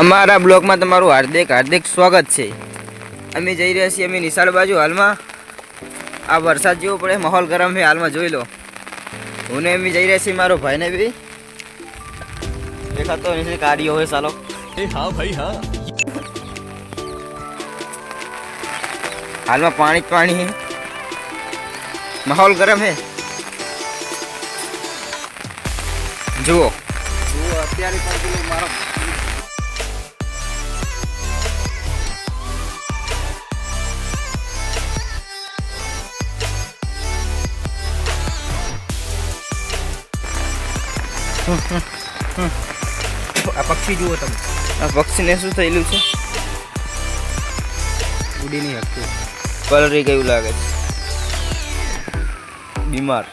અમારા બ્લોગમાં તમારું હાર્દિક હાર્દિક સ્વાગત છે. અમે જઈ રહ્યા છીએ અમે નિશાળ બાજુ હાલમાં. આ વરસાદ જેવો પડે માહોલ ગરમ છે હાલમાં જોઈ લો. હું અમે જઈ રહ્યા છીએ મારો ભાઈને બી. દેખાતો નથી ગાડીઓ હોય ચાલો. એ હા ભાઈ હા. હાલમાં પાણી જ પાણી માહોલ ગરમ છે. જુઓ. જુઓ અત્યારે મારો આ પક્ષી જુઓ તમે. આ પક્ષીને શું થયેલું છે? ઉડી નહીં શકતું પલરી ગયું લાગે છે? બીમાર.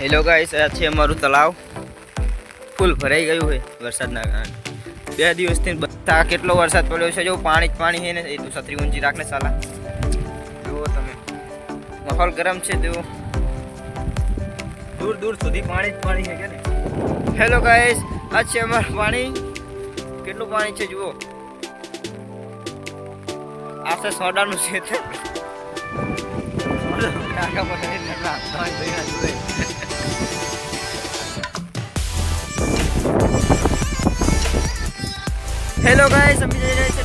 હેલો ગાઈસ આ છે અમારું તળાવ. ફૂલ ભરાઈ ગયું છે વરસાદના કારણે. બે દિવસથી બધા કેટલો વરસાદ પડ્યો છે? જો પાણી જ પાણી છે ને એ તું છત્રી ઊંચી રાખને સાલા. જુઓ તમે. માહોલ ગરમ છે તેઓ દૂર દૂર સુધી પાણી જ પાણી છે કે ને હેલો ગાઈસ આ છે અમારું પાણી. કેટલું પાણી છે, જુઓ? આ છે સોડાનું છે. હેલો ગાઈસ અમે જઈ રહ્યા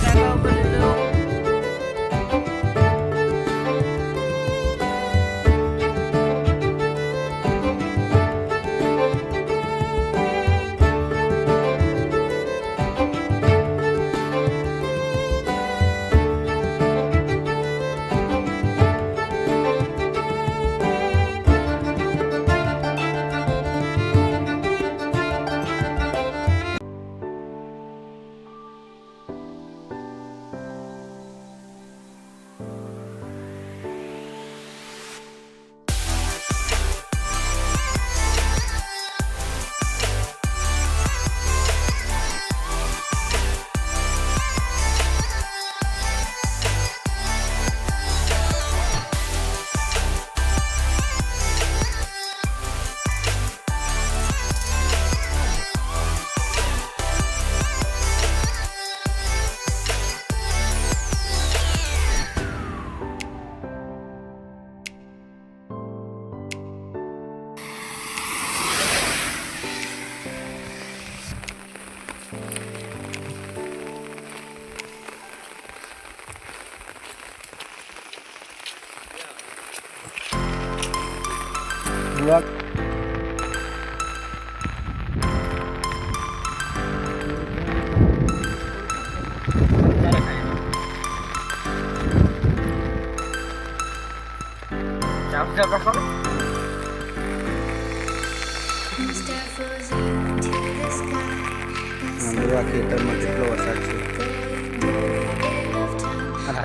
આ ખેતરમાં કેટલો વરસાદ છે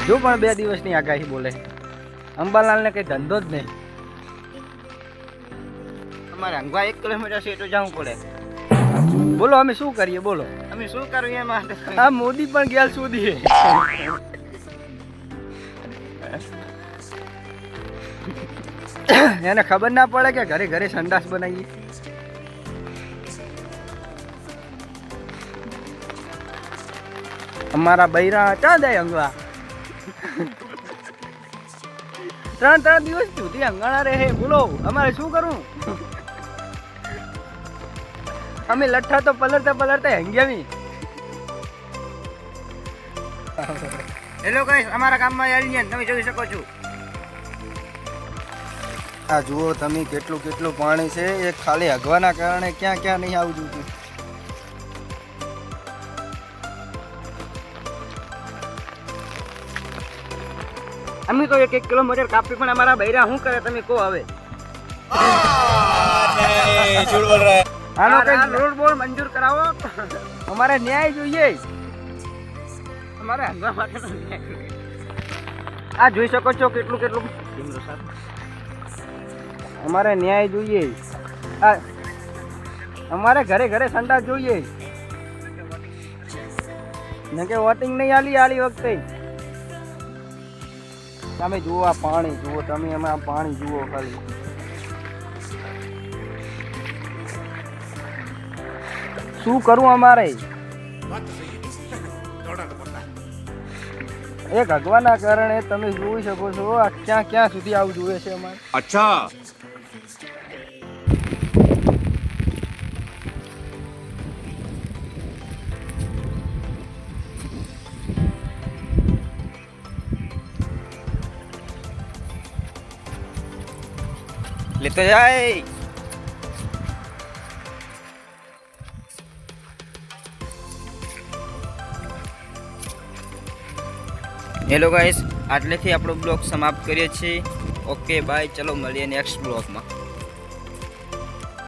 હજુ પણ બે દિવસની આગાહી બોલે અંબાલાલને કઈ ધંધો જ નહીં અમારે અંગવા એક કિલોમીટર છે તો જવું પડે. બોલો અમે શું કરીએ? બોલો. અમે શું કરવું એ માટે? આ મોદી પણ ગયા સુધી. એને ખબર ના પડે કે ઘરે ઘરે સંડાસ બનાવીએ. અમારા બૈરા ક્યાં જાય અંગવા. ત્રણ ત્રણ દિવસ સુધી અંગાણા રહે. બોલો અમારે શું કરવું? અમે લઠ્ઠા તો પલળતા પલળતા હંગ્યામી હેલો ગાઈસ અમારા ગામમાં એલિયન તમે જોઈ શકો છો આ જુઓ તમે કેટલું કેટલું પાણી છે એ ખાલી હગવાના કારણે ક્યાં ક્યાં નહીં આવું જોતું અમે તો એક એક કિલોમીટર કાપી પણ અમારા બૈરા શું કરે તમે કહો હવે આનો કઈ રોડ બોલ મંજૂર કરાવો. અમારે ન્યાય જોઈએ. અમારે હંગવા માટે. આ જોઈ શકો છો કેટલું કેટલું. અમારે ન્યાય જોઈએ. અમારે ઘરે ઘરે સંડા જોઈએ. ને કે વોટિંગ નહીં આલી આલી વખતે. તમે જુઓ આ પાણી જુઓ તમે એમાં આ પાણી જુઓ ખાલી. શું કરવું અમારે? એ ભગવાનના કારણે તમે જોઈ શકો છો, આ ક્યાં ક્યાં સુધી આવું જોવે છે અમારે. અચ્છા. લેતો જાય. હેલો ગાઈસ આટલેથી આપણો બ્લોગ સમાપ્ત કરીએ છીએ. ઓકે બાય ચલો મળીએ નેક્સ્ટ બ્લોગમાં.